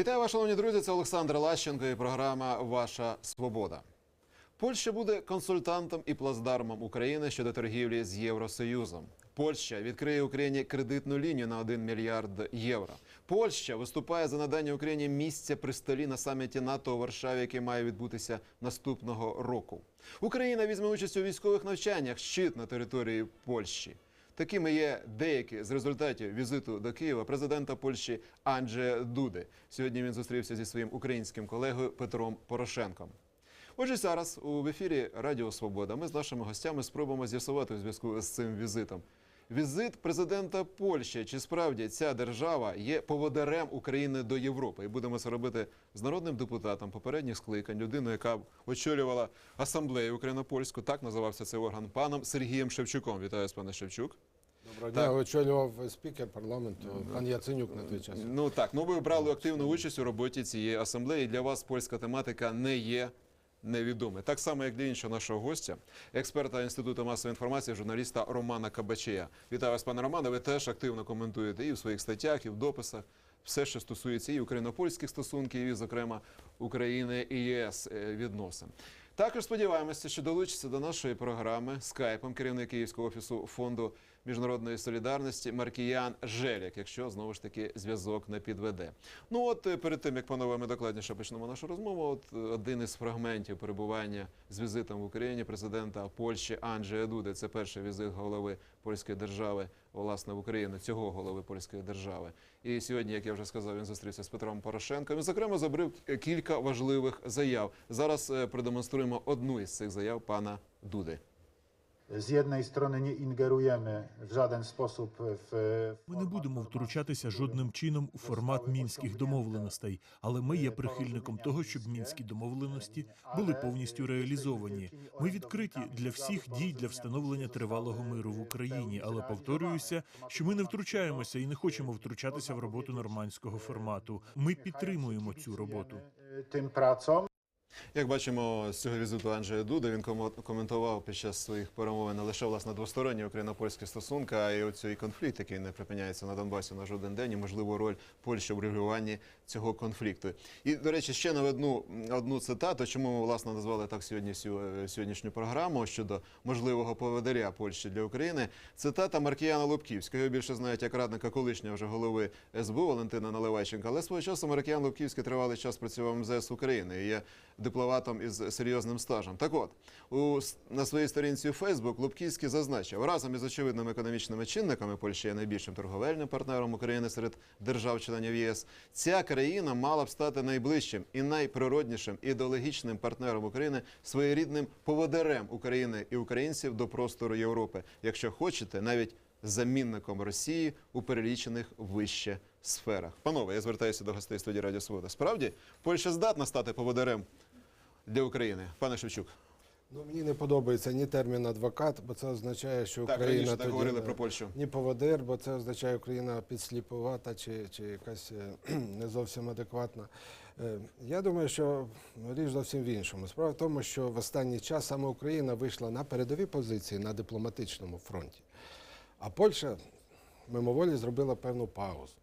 Вітаю вас, шановні друзі. Це Олександр Лащенко і програма Ваша Свобода. Польща буде консультантом і плацдармом України щодо торгівлі з Євросоюзом. Польща відкриє Україні кредитну лінію на 1 мільярд євро. Польща виступає за надання Україні місця при столі на саміті НАТО у Варшаві, який має відбутися наступного року. Україна візьме участь у військових навчаннях щит на території Польщі. Такими є деякі з результатів візиту до Києва президента Польщі Анджея Дуди. Сьогодні він зустрівся зі своїм українським колегою Петром Порошенком. Отже, зараз у ефірі Радіо Свобода ми з нашими гостями спробуємо з'ясувати у зв'язку з цим візитом. Візит президента Польщі чи справді ця держава є поводарем України до Європи, і будемо це робити з народним депутатом попередніх скликань, людиною, яка очолювала асамблею україно-польську, так називався цей орган паном Сергієм Шевчуком. Вітаю вас, пане Шевчук. Доброго дня, очолював спікер парламенту пан Яценюк на той час. Ну так, ну ви брали активну участь у роботі цієї асамблеї. Для вас польська тематика не є невідома. Так само, як для іншого нашого гостя, експерта інституту масової інформації, журналіста Романа Кабачея. Вітаю вас, пане Романе. Ви теж активно коментуєте і в своїх статтях, і в дописах. Все, що стосується і україно-польських стосунків, і, зокрема, України і ЄС е, відносин. Також сподіваємося, що долучиться до нашої програми скайпом керівник Київського офісу фонду міжнародної солідарності Маркіян Желяк, якщо знову ж таки зв'язок не підведе. Ну от е, перед тим як панове ми докладніше почнемо нашу розмову. От е, один із фрагментів перебування з візитом в Україні президента Польщі Анджея Дуди. Це перший візит голови польської держави, власне, в Україну цього голови польської держави. І сьогодні, як я вже сказав, він зустрівся з Петром Порошенком. І, зокрема, забрив кілька важливих заяв. Зараз е, продемонструємо одну із цих заяв пана Дуди. Z jednej strony nie ingerujemy w żaden sposób w Ми не будемо втручатися жодним чином у формат мінських домовленостей, але ми є прихильником того, щоб мінські домовленості були повністю реалізовані. Ми відкриті для всіх дій для встановлення тривалого миру в Україні. Але повторююся, що ми не втручаємося і не хочемо втручатися в роботу нормандського формату. Ми підтримуємо цю роботу. tym pracom. Як бачимо з цього візиту Анджея Дуда, він коментував під час своїх перемовин не лише власне двосторонні україно-польські стосунки, а й оцей конфлікт, який не припиняється на Донбасі на жоден день, і можливу роль Польщі в регулюванні цього конфлікту. І до речі, ще наведу одну цитату, чому ми власне назвали так сьогодні е, сьогоднішню програму щодо можливого поведеря Польщі для України. Цитата Маркіяна Лубківського. Його більше знають як радника колишнього вже голови СБУ Валентина Наливайченка. Але свого часу Маркіян Лубківський тривалий час працював МЗС України і є дипломатом із серйозним стажем. Так от у на своїй сторінці у Фейсбук Лубківський зазначив разом із очевидними економічними чинниками Польща є найбільшим торговельним партнером України серед держав-членів ЄС. Ця країна мала б стати найближчим і найприроднішим ідеологічним партнером України, своєрідним поводирем України і українців до простору Європи. Якщо хочете, навіть замінником Росії у перелічених вище сферах. Панове, я звертаюся до гостей студії Радіо Свобода. Справді, Польща здатна стати поводирем для України. Пане Шевчук, Ну мені не подобається ні термін адвокат, бо це означає, що так Україна раніше так тоді говорили не- про Польщу. ні поводир, бо це означає що Україна підсліпувата чи, чи якась е, не зовсім адекватна. Е, Я думаю, що річ зовсім в іншому. Справа в тому, що в останній час саме Україна вийшла на передові позиції на дипломатичному фронті, а Польща мимоволі зробила певну паузу.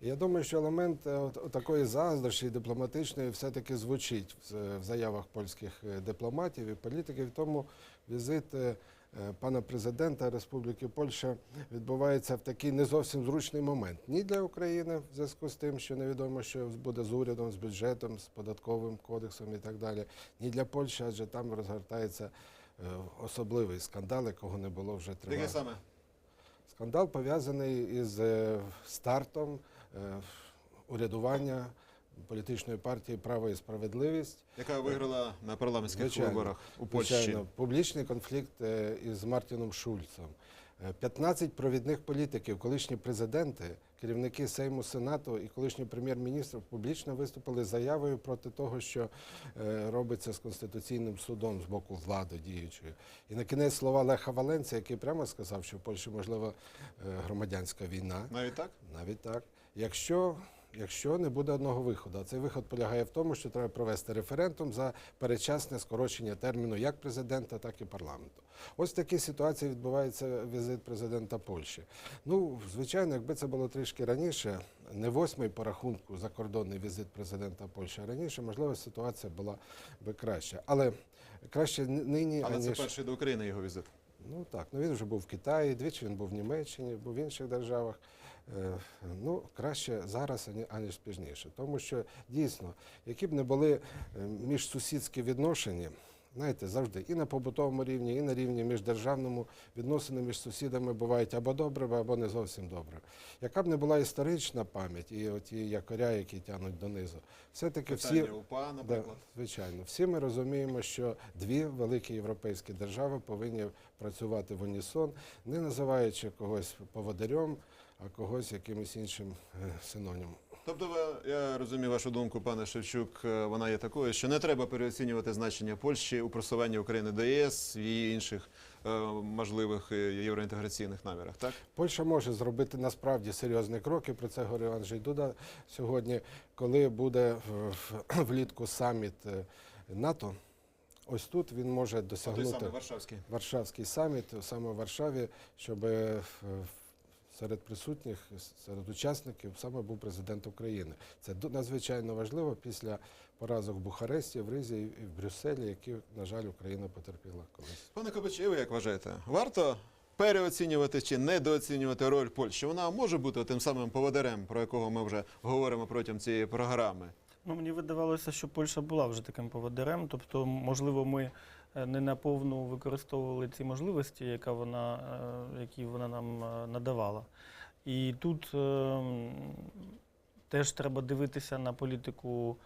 Я думаю, що елемент е, такої заздрощі дипломатичної все-таки звучить в, заявах польських е, дипломатів і політиків. Тому візит е, е, пана президента Республіки Польща відбувається в такий не зовсім зручний момент. Ні для України в зв'язку з тим, що невідомо, що буде з урядом, з бюджетом, з податковим кодексом і так далі. Ні для Польщі, адже там розгортається е, особливий скандал, якого не було вже тривало. Скандал пов'язаний із е, стартом е, урядування політичної партії Право і справедливість. Яка виграла на парламентських Звичайно. виборах у Польщі? Звичайно, публічний конфлікт е, із Мартіном Шульцем. Е, 15 провідних політиків, колишні президенти, керівники Сейму Сенату і колишній прем'єр-міністр публічно виступили заявою проти того, що е, робиться з конституційним судом з боку влади діючої. І на кінець слова Леха Валенця, який прямо сказав, що в Польщі можлива е, громадянська війна. Навіть так? Навіть так. Якщо якщо не буде одного виходу. А цей виход полягає в тому, що треба провести референдум за передчасне скорочення терміну як президента, так і парламенту. Ось в такій ситуації відбувається візит президента Польщі. Ну, звичайно, якби це було трішки раніше, не восьмий по рахунку закордонний візит президента Польщі, а раніше, можливо, ситуація була би краща. Але краще нині, Але це перший до України його візит. Ну так, ну він вже був в Китаї, двічі він був в Німеччині, був в інших державах. Е, Ну, краще зараз, ані- аніж пізніше. Тому що дійсно, які б не були е, міжсусідські відношення, знаєте, завжди і на побутовому рівні, і на рівні міждержавному відносини між сусідами бувають або добре, або не зовсім добре. Яка б не була історична пам'ять і оті якоря, які тягнуть донизу, все-таки всі. УПА, Да, звичайно, всі ми розуміємо, що дві великі європейські держави повинні працювати в унісон, не називаючи когось поводирем, а когось якимось іншим е, синонімом. Тобто, я розумію вашу думку, пане Шевчук. е, Вона є такою, що не треба переоцінювати значення Польщі у просуванні України до ЄС її інших е, можливих євроінтеграційних намірах. Так Польща може зробити насправді серйозні кроки. Про це говорив Анджей Дуда сьогодні, коли буде влітку саміт НАТО. Ось тут він може той досягнути. самий Варшавський. Варшавський саміт саме в Варшаві, щоб серед присутніх, серед учасників саме був президент України. Це надзвичайно важливо після поразок в Бухаресті, в Ризі і в Брюсселі, які, на жаль, Україна потерпіла колись. Пане Кобачі, ви як вважаєте, варто переоцінювати чи недооцінювати роль Польщі? Вона може бути тим самим поводирем, про якого ми вже говоримо протягом цієї програми. Ну, мені видавалося, що Польща була вже таким поводирем. Тобто, можливо, ми не наповну використовували ці можливості, яка вона, е, які вона нам е, надавала. І тут е, теж треба дивитися на політику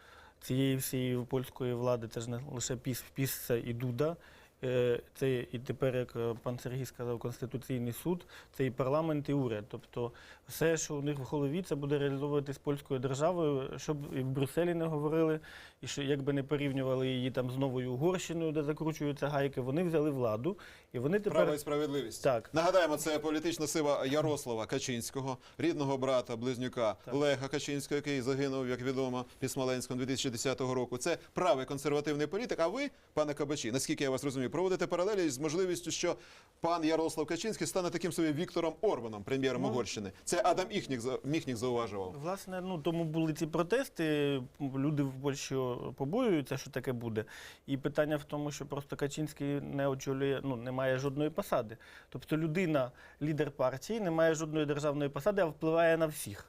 цієї всієї польської влади. Це ж не лише піс, піс це і Дуда. Е, Це і тепер, як е, пан Сергій сказав, Конституційний суд, це і парламент, і уряд. Тобто все, що у них в голові, це буде реалізовуватись польською державою, щоб і в Брюсселі не говорили, і що якби не порівнювали її там з новою Угорщиною, де закручуються гайки, вони взяли владу, і вони тепер Право і справедливість. так. Нагадаємо, це політична сила Ярослава Качинського, рідного брата, близнюка Так. Леха Качинського, який загинув, як відомо, під Смоленськом 2010 року. Це правий консервативний політик. А ви, пане Кабачі, наскільки я вас розумію, проводите паралелі з можливістю, що пан Ярослав Качинський стане таким собі Віктором Орбаном, прем'єром Ну, Угорщини. Це Адам Іхніх, за- Міхніх зауважував. Власне, ну тому були ці протести. Люди в Польщі побоюються, що таке буде. І питання в тому, що просто Качинський не очолює, ну не має жодної посади. Тобто людина, лідер партії, не має жодної державної посади, а впливає на всіх.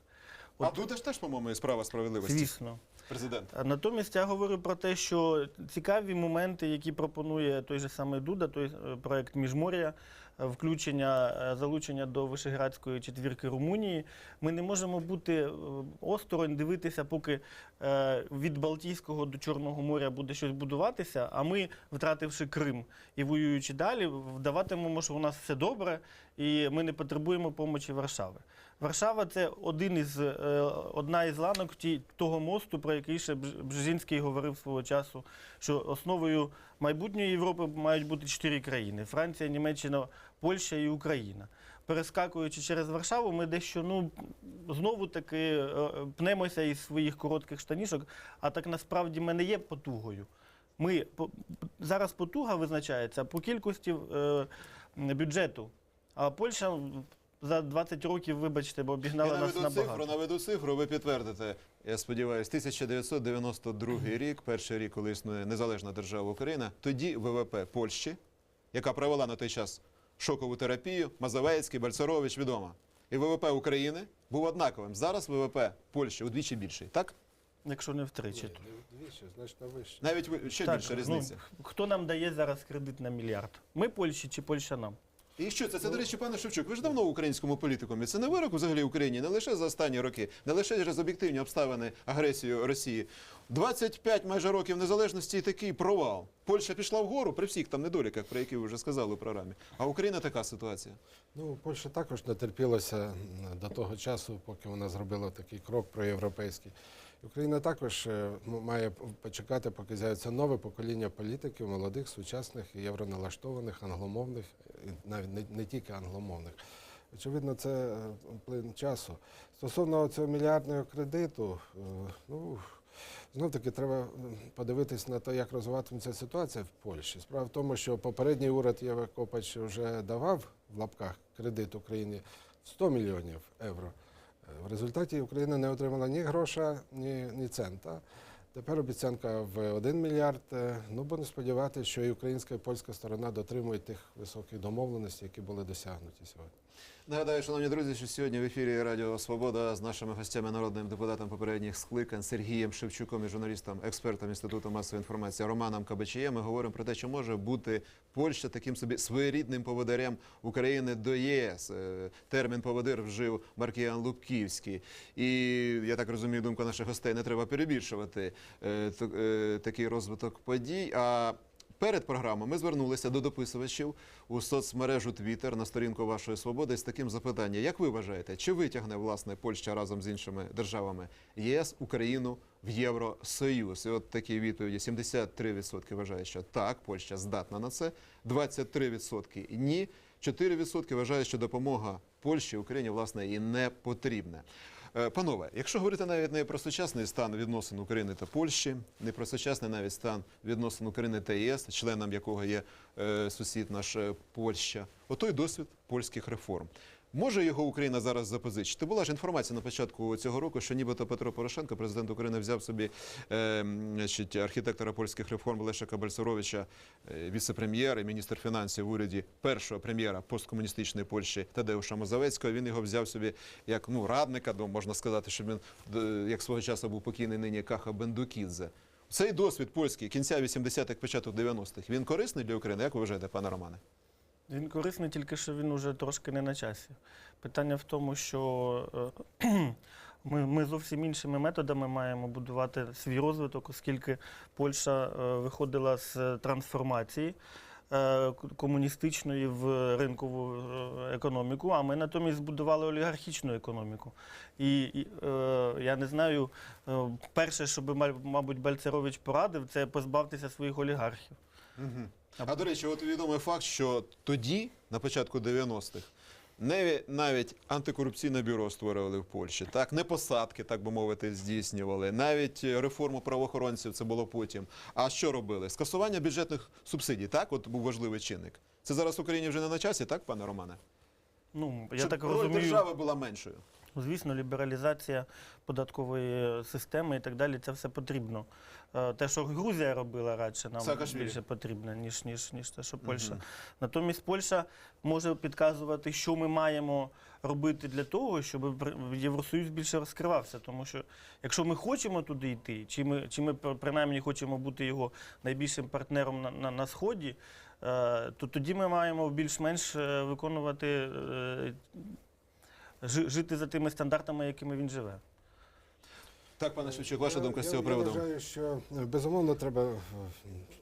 А тут теж, по-моєму, справа справедливості. Звісно. Президент. Натомість я говорю про те, що цікаві моменти, які пропонує той же самий Дуда, той е, проект Міжмор'я, е, включення е, залучення до Вишеградської четвірки Румунії. Ми не можемо бути осторонь дивитися, поки від Балтійського до Чорного моря буде щось будуватися, а ми, втративши Крим і воюючи далі, вдаватимемо, що у нас все добре, і ми не потребуємо помочі Варшави. Варшава це один із е, одна із ланок того мосту, про який ще Бжезінський говорив свого часу, що основою майбутньої Європи мають бути чотири країни: Франція, Німеччина, Польща і Україна. Перескакуючи через Варшаву, ми дещо ну знову таки е, пнемося із своїх коротких штанішок, а так насправді ми не є потугою. Ми зараз потуга визначається по кількості е, бюджету. А Польща за 20 років, вибачте, бо Я обігнала нас наведу цифру, наведу цифру, ви підтвердите. Я сподіваюся, 1992 рік, перший рік, коли існує незалежна держава Україна, тоді ВВП Польщі, яка провела на той час шокову терапію, Мазовецький, Бальцарович, відома. І ВВП України був однаковим. Зараз ВВП Польщі удвічі більший. Так? Якщо не втричі. то. Двічі, значно вище. Навіть ви- ще Так, більша різниця. Ну, хто нам дає зараз кредит на мільярд? Ми Польщі чи Польща нам? І що це? Це, до речі, пане Шевчук, ви ж давно в українському політикумі. Це не вирок взагалі Україні, не лише за останні роки, не лише через об'єктивні обставини агресію Росії. 25 майже років незалежності і такий провал. Польща пішла вгору при всіх там недоліках, про які ви вже сказали у програмі. А Україна така ситуація. Ну, Польща також не до того часу, поки вона зробила такий крок проєвропейський. Україна також е, має почекати, поки з'явиться нове покоління політиків, молодих, сучасних, євроналаштованих, англомовних, і навіть не, не тільки англомовних. Очевидно, це е, плин часу. Стосовно цього мільярдного кредиту, е, ну знов таки треба подивитись на те, як розвиватиметься ситуація в Польщі. Справа в тому, що попередній уряд Єве Копач вже давав в лапках кредит Україні 100 мільйонів євро. В результаті Україна не отримала ні гроша, ні, ні цента. Тепер обіцянка в 1 мільярд. Е, Ну, будемо сподіватися, що і українська, і польська сторона дотримують тих високих домовленостей, які були досягнуті сьогодні. Нагадаю, шановні друзі, що сьогодні в ефірі Радіо Свобода з нашими гостями, народним депутатом попередніх скликань Сергієм Шевчуком і журналістом, експертом Інституту масової інформації Романом Кабачієм. Ми говоримо про те, чи може бути Польща таким собі своєрідним поводирем України до ЄС. Е, Термін поводир вжив Маркіян Лубківський. І я так розумію, думку наших гостей не треба перебільшувати е, е, такий розвиток подій. А Перед програмою ми звернулися до дописувачів у соцмережу Twitter на сторінку вашої свободи з таким запитанням: як ви вважаєте, чи витягне власне Польща разом з іншими державами єС Україну в Євросоюз? І от такі відповіді: 73% вважають, що так, Польща здатна на це, 23% ні. 4% вважають, що допомога Польщі Україні власне і не потрібна. Е, Панове, якщо говорити навіть не про сучасний стан відносин України та Польщі, не про сучасний навіть стан відносин України та ЄС, членом якого є е, сусід наш е, Польща, отой досвід польських реформ. Може його Україна зараз запозичити? Була ж інформація на початку цього року, що нібито Петро Порошенко, президент України, взяв собі е, значить, архітектора польських реформ Лешика Бальцеровича, е, віце-прем'єр і міністр фінансів в уряді першого прем'єра посткомуністичної Польщі Тадеуша Мозавецького. Він його взяв собі як ну радника, ну, можна сказати, що він е, як свого часу був покійний нині Каха Бендукідзе. Цей досвід польський кінця 80-х, початок 90-х, він корисний для України? Як ви вважаєте, пане Романе? Він корисний тільки що він уже трошки не на часі. Питання в тому, що е, ми, ми зовсім іншими методами маємо будувати свій розвиток, оскільки Польща е, виходила з трансформації е, комуністичної в ринкову економіку, а ми натомість збудували олігархічну економіку. І, і я не знаю, перше, що би, ма- мабуть, Бальцерович порадив, це позбавтеся своїх олігархів. А до речі, от відомий факт, що тоді, на початку 90-х, не навіть антикорупційне бюро створювали в Польщі, так не посадки, так би мовити, здійснювали. Навіть реформу правоохоронців це було потім. А що робили? Скасування бюджетних субсидій, так, от був важливий чинник. Це зараз в Україні вже не на часі, так, пане Романе? Ну, я Щоб так роль розумію. держави була меншою. Звісно, лібералізація податкової системи і так далі, це все потрібно. Е, Те, що Грузія робила радше, нам Саакашвілі. більше потрібно, ніж, ніж, ніж те, що Польща. Натомість Польща може підказувати, що ми маємо робити для того, щоб Євросоюз більше розкривався. Тому що якщо ми хочемо туди йти, чи ми, чи ми принаймні хочемо бути його найбільшим партнером на, на, на Сході, е, то тоді ми маємо більш-менш е, виконувати. Жи- Жити за тими стандартами, якими він живе. Так, пане Шевчук, ваша думка з я, цього я приводу? вважаю, що е, безумовно треба е,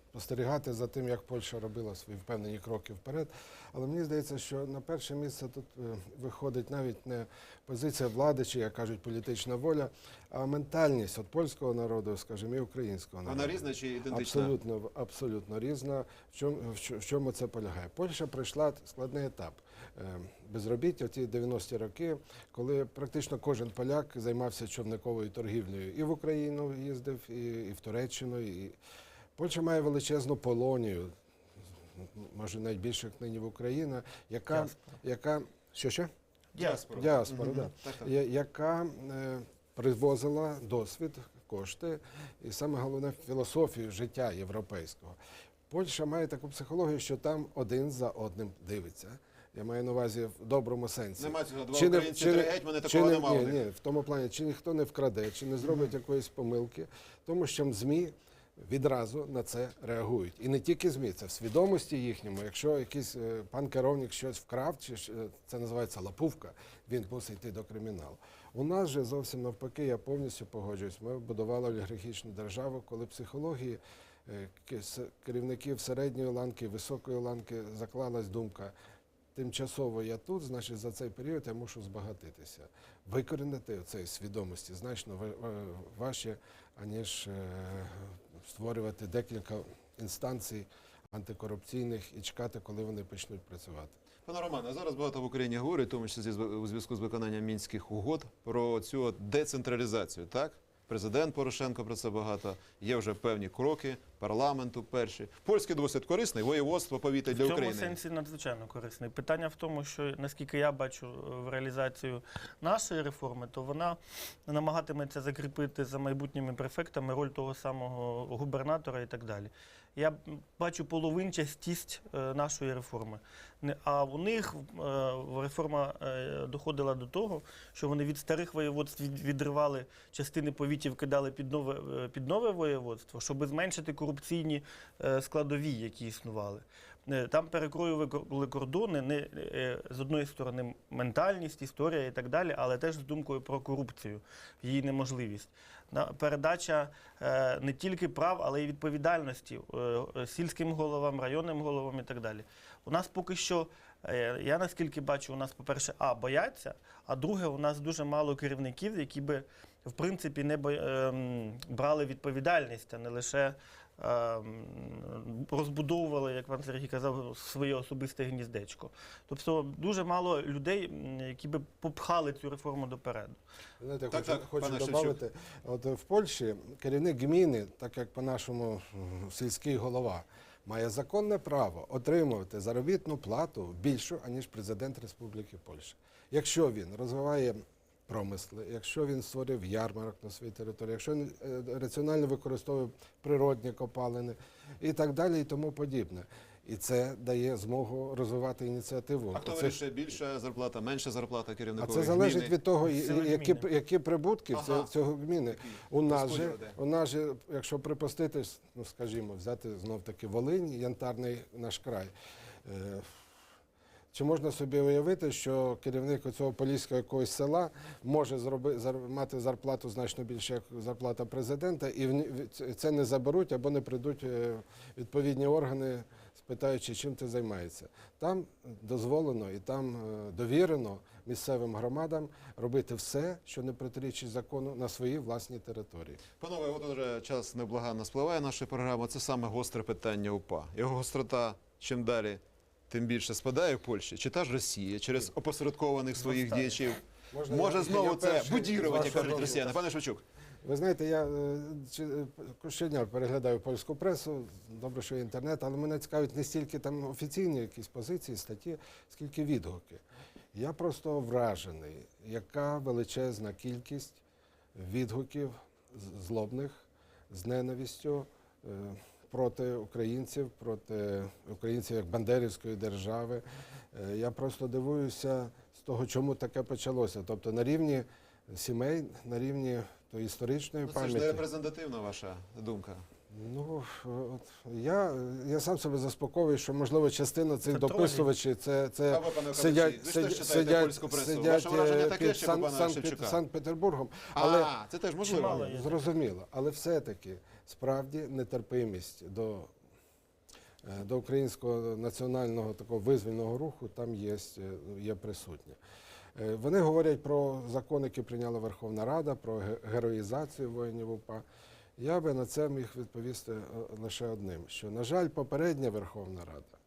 спостерігати за тим, як Польща робила свої впевнені кроки вперед. Але мені здається, що на перше місце тут е, виходить навіть не позиція влади, чи як кажуть, політична воля, а ментальність от польського народу, скажімо, і українського народу. Вона різна чи ідентична? Абсолютно, абсолютно різна. В чому, в чо- в чому це полягає? Польща пройшла складний етап безробіття в ті 90-ті роки, коли практично кожен поляк займався човниковою торгівлею. І в Україну їздив, і, і в Туреччину. І... Польща має величезну полонію, може найбільше як нині в Україні, яка, Діаспора. яка що ще? Діаспора. Діаспора, да. Так, так. Я- яка е, привозила досвід, кошти і саме головне філософію життя європейського. Польща має таку психологію, що там один за одним дивиться. Я маю на увазі в доброму сенсі. Нема цього два Чи українці, чи три гетьмани, такого не, немає. ні, ні, в тому плані, чи ніхто не вкраде, чи не зробить якоїсь помилки, тому що ЗМІ відразу на це реагують. І не тільки ЗМІ, це в свідомості їхньому. Якщо якийсь е, пан керівник щось вкрав, чи е, це називається лапувка, він мусить йти до криміналу. У нас же зовсім навпаки, я повністю погоджуюсь. Ми будували олігархічну державу, коли психології е, керівників середньої ланки, високої ланки заклалась думка. Тимчасово я тут, значить, за цей період я мушу збагатитися. Викорінити цієї свідомості значно ва- важче, аніж е, створювати декілька інстанцій антикорупційних і чекати, коли вони почнуть працювати. Пане Романе, зараз багато в Україні говорять, в тому з- у зв'язку з виконанням мінських угод, про цю децентралізацію. Так, президент Порошенко про це багато. Є вже певні кроки парламенту. Перші польський досвід корисний, воєводство повітря для в цьому України. сенсі надзвичайно корисний. Питання в тому, що наскільки я бачу е, в реалізацію нашої реформи, то вона намагатиметься закріпити за майбутніми префектами роль того самого губернатора і так далі. Я бачу половинчастість е, нашої реформи. А у них е, реформа е, доходила до того, що вони від старих воєводств відривали частини повітів, кидали під нове, під нове воєводство, щоб зменшити корупційні складові, які існували. Е, Там перекроювали кордони не е, з одної сторони ментальність, історія і так далі, але теж з думкою про корупцію, її неможливість. Передача е, не тільки прав, але й відповідальності сільським головам, районним головам і так далі. У нас поки що, я наскільки бачу, у нас, по-перше, а бояться, а друге, у нас дуже мало керівників, які би в принципі не ем, брали відповідальність, а не лише розбудовували, як пан Сергій казав, своє особисте гніздечко. Тобто дуже мало людей, які би попхали цю реформу допереду. Знаєте, Так, хочу, так, хочу додати, от в Польщі керівник гміни, так як по-нашому сільський голова, має законне право отримувати заробітну плату більшу, аніж президент Республіки Польща. Якщо він розвиває промисли, якщо він створив ярмарок на своїй території, якщо він е, раціонально використовує природні копалини і так далі, і тому подібне. І це дає змогу розвивати ініціативу. А хто Це вирішує більша зарплата, менша зарплата а це залежить гміни? від того, які, які прибутки Ага. цього, гміни. У нас, же, у нас же, якщо припуститись, ну скажімо, взяти знов таки Волинь, янтарний наш край. Чи можна собі уявити, що керівник цього поліського якогось села може мати зарплату значно більше, як зарплата президента, і це не заберуть або не прийдуть е, відповідні органи, спитаючи, чим ти займаєшся. Там дозволено і там е, довірено місцевим громадам робити все, що не протирічить закону на своїй власній території. Панове, от уже час неблаганно спливає наша програма. Це саме гостре питання УПА. Його гострота чим далі, тим більше спадає в Польщі. Чи та ж Росія через опосередкованих своїх Зростає. діячів Можна може я- знову я це перший будірувати, кажуть росіяни. Пане Шевчук, Ви знаєте, я е, чи- е, щодня переглядаю польську пресу, добре, що є інтернет, але мене цікавить не стільки там офіційні якісь позиції, статті, скільки відгуки. Я просто вражений, яка величезна кількість відгуків з- злобних з ненавистю е, проти українців, проти українців як Бандерівської держави. Е, Я просто дивуюся з того, чому таке почалося. Тобто на рівні сімей, на рівні тої історичної ну, це ж не репрезентативна ваша думка. Ну, от я, я сам себе заспокоюю, що можливо частина цих Це дописувачів це, це ви, сидять, ви сидять, сидять, враження е, під що Сан, Сан, Санкт-Петербургом. Але А, це теж можливо. Чимало. Зрозуміло, але все-таки справді нетерпимість до, е, до українського національного такого визвольного руху там є, е, є присутня. Вони говорять про закон, який прийняла Верховна Рада, про героїзацію воїнів УПА. Я би на це міг відповісти е, лише одним: що, на жаль, попередня Верховна Рада,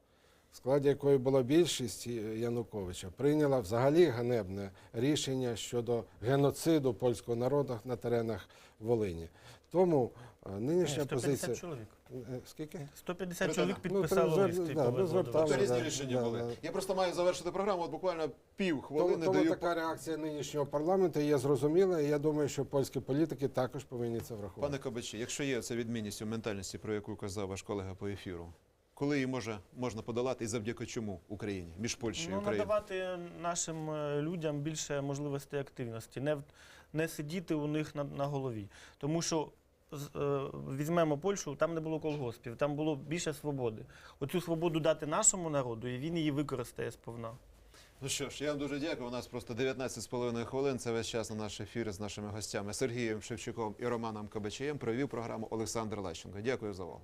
в складі якої була більшість е, Януковича, прийняла взагалі ганебне рішення щодо геноциду польського народу на теренах Волині. Тому е, нинішня 150 позиція. Е, Скільки? 150 Ну, чоловік так. підписало Ну, лист. да, ну, звертали, Тобто різні да, рішення да, були. да. Я просто маю завершити програму. От буквально пів хвилини Тому, тому даю. така реакція нинішнього парламенту є зрозуміла, і я думаю, що польські політики також повинні це врахувати. Пане Кобачі, якщо є ця відмінність у ментальності, про яку казав ваш колега по ефіру, коли її може можна подолати і завдяки чому Україні між Польщею і Ну, Україною? надавати нашим е, людям більше можливостей активності, не, в- не сидіти у них на, на голові. Тому що візьмемо Польщу, там не було колгоспів, там було більше свободи. Оцю свободу дати нашому народу, і він її використає сповна. Ну що ж, я вам дуже дякую. У нас просто 19,5 хвилин. Це весь час на наш ефір з нашими гостями Сергієм Шевчуком і Романом Кабачеєм. Провів програму Олександр Лещенко. Дякую за увагу.